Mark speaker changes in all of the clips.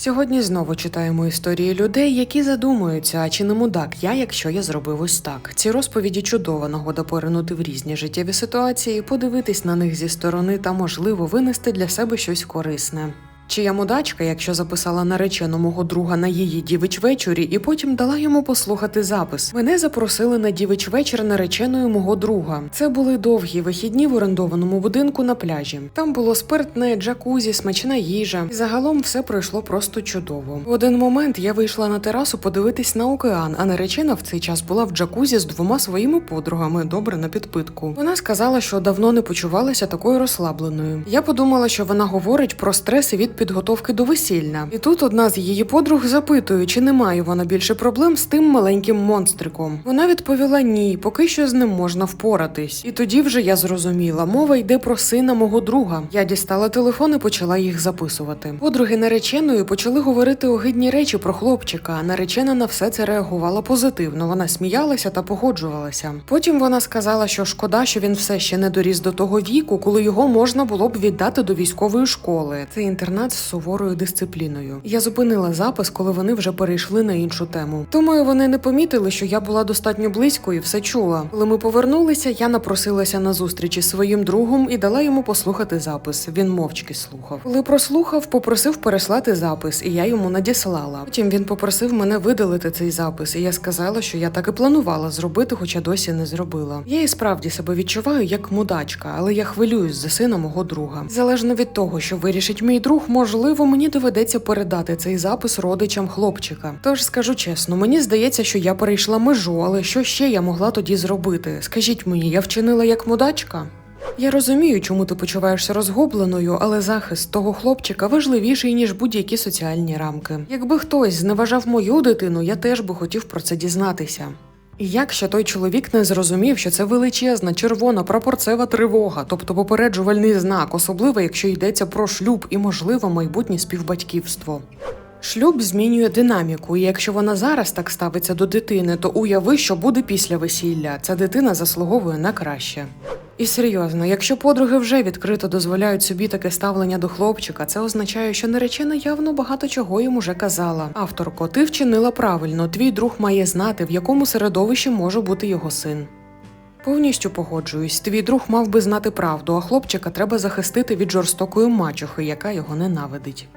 Speaker 1: Сьогодні знову читаємо історії людей, які задумуються, а чи не мудак я, якщо я зробив ось так. Ці розповіді чудова нагода поринути в різні життєві ситуації, подивитись на них зі сторони та, можливо, винести для себе щось корисне. Чи я мудачка, якщо записала наречену мого друга на її дівич вечорі і потім дала йому послухати запис. Мене запросили на дівич вечір нареченої мого друга. Це були довгі вихідні в орендованому будинку на пляжі. Там було спиртне, джакузі, смачна їжа. І загалом все пройшло просто чудово. В один момент я вийшла на терасу подивитись на океан, а наречена в цей час була в джакузі з двома своїми подругами, добре на підпитку. Вона сказала, що давно не почувалася такою розслабленою. Я подумала, що вона говорить про стреси від підготовки до весілля. І тут одна з її подруг запитує, чи не має вона більше проблем з тим маленьким монстриком. Вона відповіла ні, поки що з ним можна впоратись. І тоді вже я зрозуміла, мова йде про сина мого друга. Я дістала телефон і почала їх записувати. Подруги нареченої почали говорити огидні речі про хлопчика. а Наречена на все це реагувала позитивно. Вона сміялася та погоджувалася. Потім вона сказала, що шкода, що він все ще не доріс до того віку, коли його можна було б віддати до військової школи. Це інтернат з суворою дисципліною. Я зупинила запис, коли вони вже перейшли на іншу тему. Думаю, вони не помітили, що я була достатньо близько і все чула. Коли ми повернулися, я напросилася на зустріч із своїм другом і дала йому послухати запис. Він мовчки слухав. Коли прослухав, попросив переслати запис, і я йому надіслала. Потім він попросив мене видалити цей запис, і я сказала, що я так і планувала зробити, хоча досі не зробила. Я і справді себе відчуваю як мудачка, але я хвилююсь за сина мого друга. Залежно від того, що вирішить мій друг, можливо, мені доведеться передати цей запис родичам хлопчика. Тож скажу чесно, мені здається, що я перейшла межу, але що ще я могла тоді зробити? Скажіть мені, я вчинила як мудачка? Я розумію, чому ти почуваєшся розгубленою, але захист того хлопчика важливіший ніж будь-які соціальні рамки. Якби хтось зневажав мою дитину, я теж би хотів про це дізнатися. І як ще той чоловік не зрозумів, що це величезна червона прапорцева тривога, тобто попереджувальний знак, особливо якщо йдеться про шлюб і, можливо, майбутнє співбатьківство. Шлюб змінює динаміку, і якщо вона зараз так ставиться до дитини, то уяви, що буде після весілля. Ця дитина заслуговує на краще. І серйозно, якщо подруги вже відкрито дозволяють собі таке ставлення до хлопчика, це означає, що наречена явно багато чого їм уже казала. Авторко, ти вчинила правильно. Твій друг має знати, в якому середовищі може бути його син. Повністю погоджуюсь. Твій друг мав би знати правду, а хлопчика треба захистити від жорстокої мачухи, яка його ненавидить.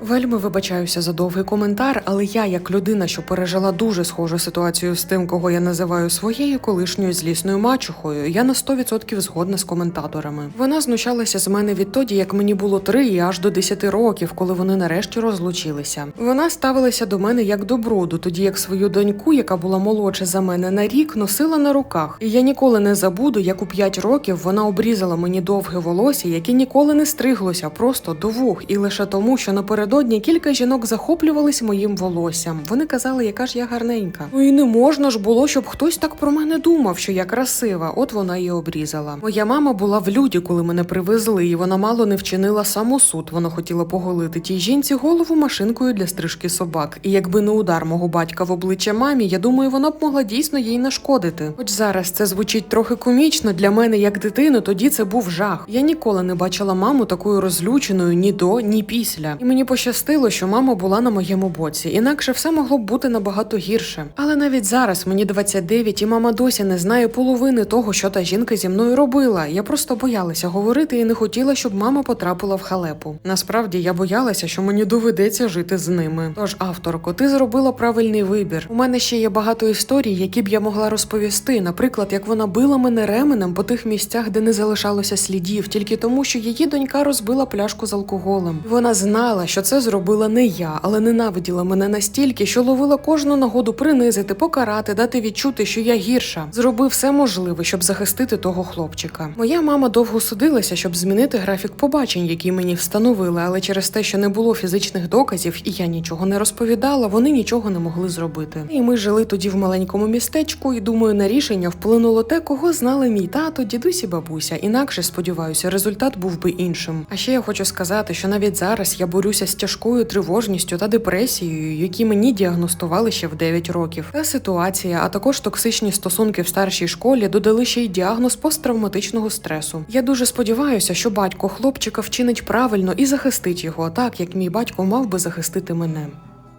Speaker 1: Вельми вибачаюся за довгий коментар, але я, як людина, що пережила дуже схожу ситуацію з тим, кого я називаю своєю колишньою злісною мачухою, я на 100% згодна з коментаторами. Вона знущалася з мене відтоді, як мені було 3 і аж до 10 років, коли вони нарешті розлучилися. Вона ставилася до мене як до бруду, тоді як свою доньку, яка була молодша за мене на рік, носила на руках. І я ніколи не забуду, як у 5 років вона обрізала мені довге волосся, яке ніколи не стриглося, просто до вух, і лише тому, що напередодні кілька жінок захоплювались моїм волоссям. Вони казали, яка ж я гарненька. Ну і не можна ж було, щоб хтось так про мене думав, що я красива. От вона і обрізала. Моя мама була в люді, коли мене привезли, і вона мало не вчинила самосуд. Вона хотіла поголити тій жінці голову машинкою для стрижки собак. І якби не удар мого батька в обличчя мамі, я думаю, вона б могла дійсно їй нашкодити. Хоч зараз це звучить трохи комічно для мене як дитину, тоді це був жах. Я ніколи не бачила маму такою розлюченою ні до, ні після. І мені пощастило, що мама була на моєму боці. Інакше все могло б бути набагато гірше. Але навіть зараз мені 29, і мама досі не знає половини того, що та жінка зі мною робила. Я просто боялася говорити і не хотіла, щоб мама потрапила в халепу. Насправді я боялася, що мені доведеться жити з ними. Тож, авторко, ти зробила правильний вибір. У мене ще є багато історій, які б я могла розповісти. Наприклад, як вона била мене ременем по тих місцях, де не залишалося слідів, тільки тому, що її донька розбила пляшку з алкоголем. Вона знала, що це зробила не я, але ненавиділа мене настільки, що ловила кожну нагоду принизити, покарати, дати відчути, що я гірша. Зробив все можливе, щоб захистити того хлопчика. Моя мама довго судилася, щоб змінити графік побачень, який мені встановили, але через те, що не було фізичних доказів, і я нічого не розповідала, вони нічого не могли зробити. І ми жили тоді в маленькому містечку, і думаю, на рішення вплинуло те, кого знали мій тато, дідусь і бабуся. Інакше сподіваюся, результат був би іншим. А ще я хочу сказати, що навіть зараз я борюся борюся з тяжкою тривожністю та депресією, які мені діагностували ще в 9 років. Та ситуація, а також токсичні стосунки в старшій школі додали ще й діагноз посттравматичного стресу. Я дуже сподіваюся, що батько хлопчика вчинить правильно і захистить його, так як мій батько мав би захистити мене.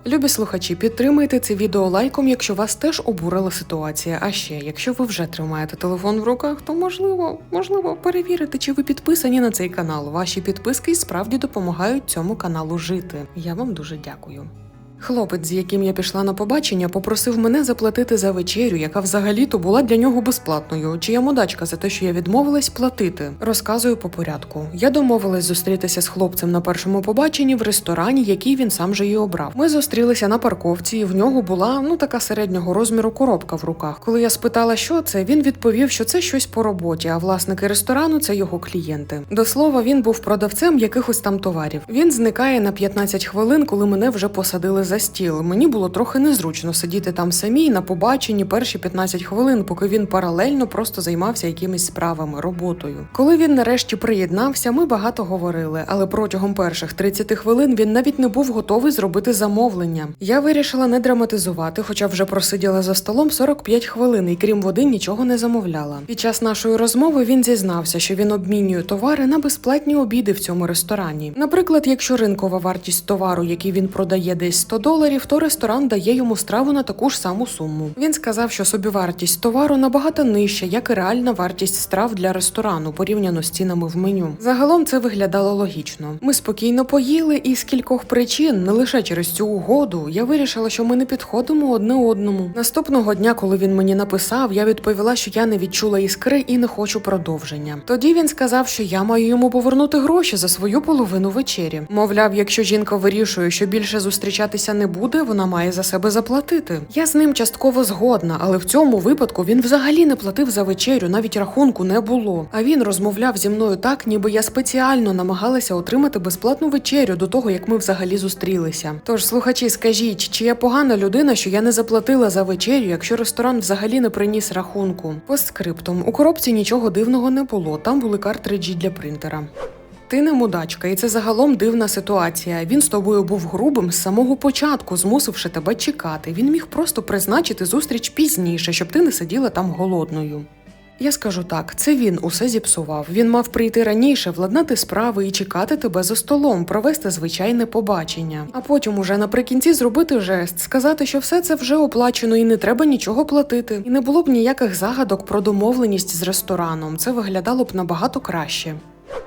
Speaker 1: Любі слухачі, підтримайте це відео лайком, якщо вас теж обурила ситуація. А ще, якщо ви вже тримаєте телефон в руках, то можливо, можливо, перевірити, чи ви підписані на цей канал. Ваші підписки справді допомагають цьому каналу жити. Я вам дуже дякую. Хлопець, з яким я пішла на побачення, попросив мене заплатити за вечерю, яка взагалі-то була для нього безплатною. Чи я мудачка за те, що я відмовилась платити? Розказую по порядку. Я домовилась зустрітися з хлопцем на першому побаченні в ресторані, який він сам же і обрав. Ми зустрілися на парковці, і в нього була ну така середнього розміру коробка в руках. Коли я спитала, що це, він відповів, що це щось по роботі, а власники ресторану це його клієнти. До слова, він був продавцем якихось там товарів. Він зникає на 15 хвилин, коли мене вже посадили за стіл. Мені було трохи незручно сидіти там самій на побаченні перші 15 хвилин, поки він паралельно просто займався якимись справами, роботою. Коли він нарешті приєднався, ми багато говорили, але протягом перших 30 хвилин він навіть не був готовий зробити замовлення. Я вирішила не драматизувати, хоча вже просиділа за столом 45 хвилин і крім води нічого не замовляла. Під час нашої розмови він зізнався, що він обмінює товари на безплатні обіди в цьому ресторані. Наприклад, якщо ринкова вартість товару, який він продає, десь 100 доларів, то ресторан дає йому страву на таку ж саму суму. Він сказав, що собівартість товару набагато нижча, як і реальна вартість страв для ресторану порівняно з цінами в меню. Загалом це виглядало логічно. Ми спокійно поїли, і з кількох причин, не лише через цю угоду, я вирішила, що ми не підходимо одне одному. Наступного дня, коли він мені написав, я відповіла, що я не відчула іскри і не хочу продовження. Тоді він сказав, що я маю йому повернути гроші за свою половину вечері. Мовляв, якщо жінка вирішує, що більше зустрічатися не буде, вона має за себе заплатити. Я з ним частково згодна, але в цьому випадку він взагалі не платив за вечерю, навіть рахунку не було. А він розмовляв зі мною так, ніби я спеціально намагалася отримати безплатну вечерю до того, як ми взагалі зустрілися. Тож, слухачі, скажіть, чи я погана людина, що я не заплатила за вечерю, якщо ресторан взагалі не приніс рахунку? Постскриптум у коробці нічого дивного не було. Там були картриджі для принтера. Ти не мудачка, і це загалом дивна ситуація. Він з тобою був грубим з самого початку, змусивши тебе чекати. Він міг просто призначити зустріч пізніше, щоб ти не сиділа там голодною. Я скажу так, це він усе зіпсував. Він мав прийти раніше, владнати справи і чекати тебе за столом, провести звичайне побачення. А потім уже наприкінці зробити жест, сказати, що все це вже оплачено і не треба нічого платити. І не було б ніяких загадок про домовленість з рестораном. Це виглядало б набагато краще.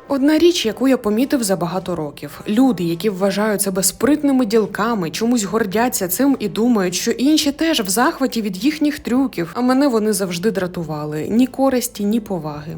Speaker 1: Одна річ, яку я помітив за багато років: люди, які вважають себе спритними ділками, чомусь гордяться цим і думають, що інші теж в захваті від їхніх трюків, а мене вони завжди дратували ні користі, ні поваги.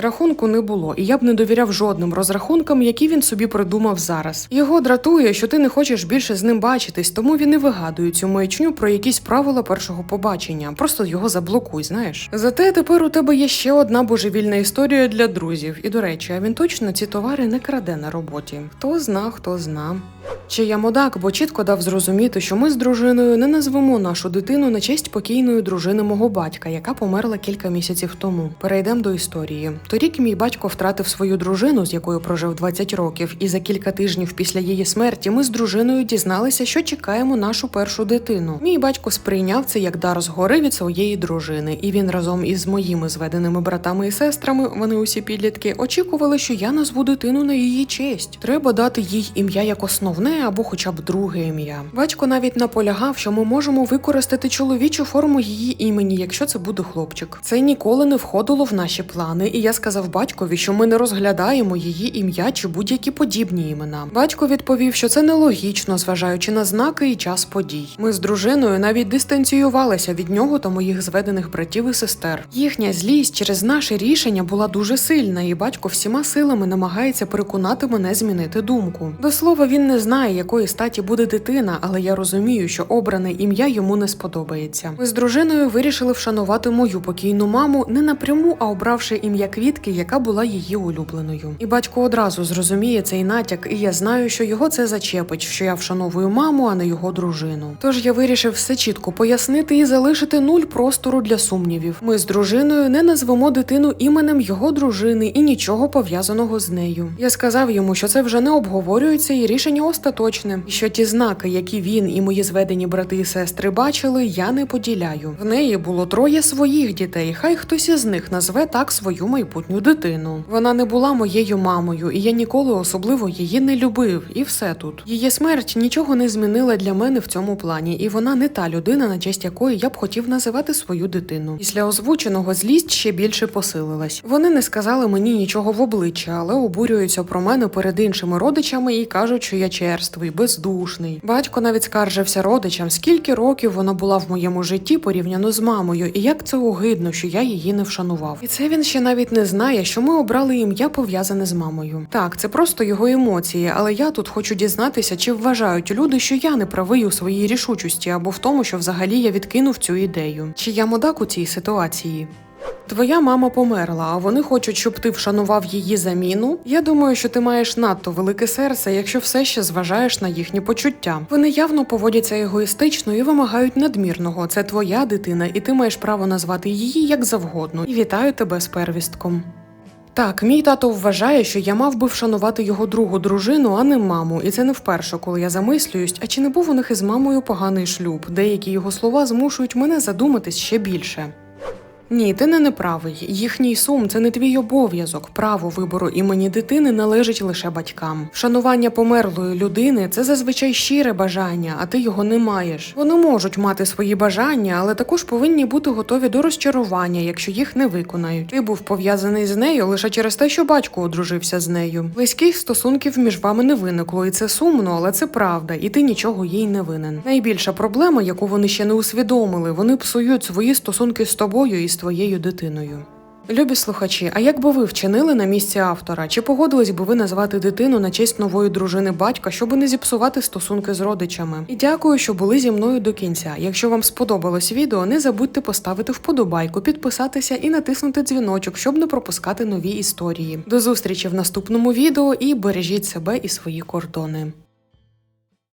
Speaker 1: Рахунку не було, і я б не довіряв жодним розрахункам, які він собі придумав зараз. Його дратує, що ти не хочеш більше з ним бачитись, тому він і вигадує цю маячню про якісь правила першого побачення. Просто його заблокуй, знаєш. Зате тепер у тебе є ще одна божевільна історія для друзів. І до речі, а він точно ці товари не краде на роботі. Хто зна, хто зна. Чи я мудак, бо чітко дав зрозуміти, що ми з дружиною не назвемо нашу дитину на честь покійної дружини мого батька, яка померла кілька місяців тому. Перейдемо до історії. Торік мій батько втратив свою дружину, з якою прожив 20 років, і за кілька тижнів після її смерті ми з дружиною дізналися, що чекаємо нашу першу дитину. Мій батько сприйняв це як дар згори від своєї дружини, і він разом із моїми зведеними братами і сестрами, вони усі підлітки, очікували, що я назву дитину на її честь. Треба дати їй ім'я як основне або хоча б друге ім'я. Батько навіть наполягав, що ми можемо використати чоловічу форму її імені, якщо це буде хлопчик. Це ніколи не входило в наші плани, і я сказав батькові, що ми не розглядаємо її ім'я чи будь-які подібні імена. Батько відповів, що це нелогічно, зважаючи на знаки і час подій. Ми з дружиною навіть дистанціювалися від нього та моїх зведених братів і сестер. Їхня злість через наше рішення була дуже сильна, і батько всіма силами намагається переконати мене змінити думку. До слова, він не знає, якої статі буде дитина, але я розумію, що обране ім'я йому не сподобається. Ми з дружиною вирішили вшанувати мою покійну маму не напряму, а обравши ім'я квітки, яка була її улюбленою. І батько одразу зрозуміє цей натяк, і я знаю, що його це зачепить, що я вшановую маму, а не його дружину. Тож я вирішив все чітко пояснити і залишити нуль простору для сумнівів. Ми з дружиною не назвемо дитину іменем його дружини і нічого пов'язаного з нею. Я сказав йому, що це вже не обговорюється і рішення остаточне, і що ті знаки, які він і мої зведені брати і сестри бачили, я не поділяю. В неї було троє своїх дітей. Хай хтось із них назве так свою майбутню дитину. Вона не була моєю мамою, і я ніколи особливо її не любив. І все тут. Її смерть нічого не змінила для мене в цьому плані, і вона не та людина, на честь якої я б хотів називати свою дитину. Після озвученого злість ще більше посилилась. Вони не сказали мені нічого в обличчя, але обурюються про мене перед іншими родичами і кажуть, що я черствий, бездушний. Батько навіть скаржився родичам, скільки років вона була в моєму житті порівняно з мамою, і як це огидно, що я її не вшанував. І це він ще навіть не знає, що ми обрали ім'я пов'язане з мамою. Так, це просто його емоції, але я тут хочу дізнатися, чи вважають люди, що я не правий у своїй рішучості або в тому, що взагалі я відкинув цю ідею. Чи я мудак у цій ситуації? Твоя мама померла, а вони хочуть, щоб ти вшанував її заміну. Я думаю, що ти маєш надто велике серце, якщо все ще зважаєш на їхні почуття. Вони явно поводяться егоїстично і вимагають надмірного. Це твоя дитина, і ти маєш право назвати її як завгодно. І вітаю тебе з первістком. Так, мій тато вважає, що я мав би вшанувати його другу дружину, а не маму, і це не вперше, коли я замислююсь, а чи не був у них із мамою поганий шлюб. Деякі його слова змушують мене задуматись ще більше. Ні, ти не неправий. Їхній сум це не твій обов'язок. Право вибору імені дитини належить лише батькам. Вшанування померлої людини це зазвичай щире бажання, а ти його не маєш. Вони можуть мати свої бажання, але також повинні бути готові до розчарування, якщо їх не виконають. Ти був пов'язаний з нею лише через те, що батько одружився з нею. Близьких стосунків між вами не виникло, і це сумно, але це правда, і ти нічого їй не винен. Найбільша проблема, яку вони ще не усвідомили, вони псують свої стосунки з тобою і з твоєю дитиною. Любі слухачі, а як би ви вчинили на місці автора? Чи погодились би ви назвати дитину на честь нової дружини батька, щоб не зіпсувати стосунки з родичами? І дякую, що були зі мною до кінця. Якщо вам сподобалось відео, не забудьте поставити вподобайку, підписатися і натиснути дзвіночок, щоб не пропускати нові історії. До зустрічі в наступному відео і бережіть себе і свої кордони.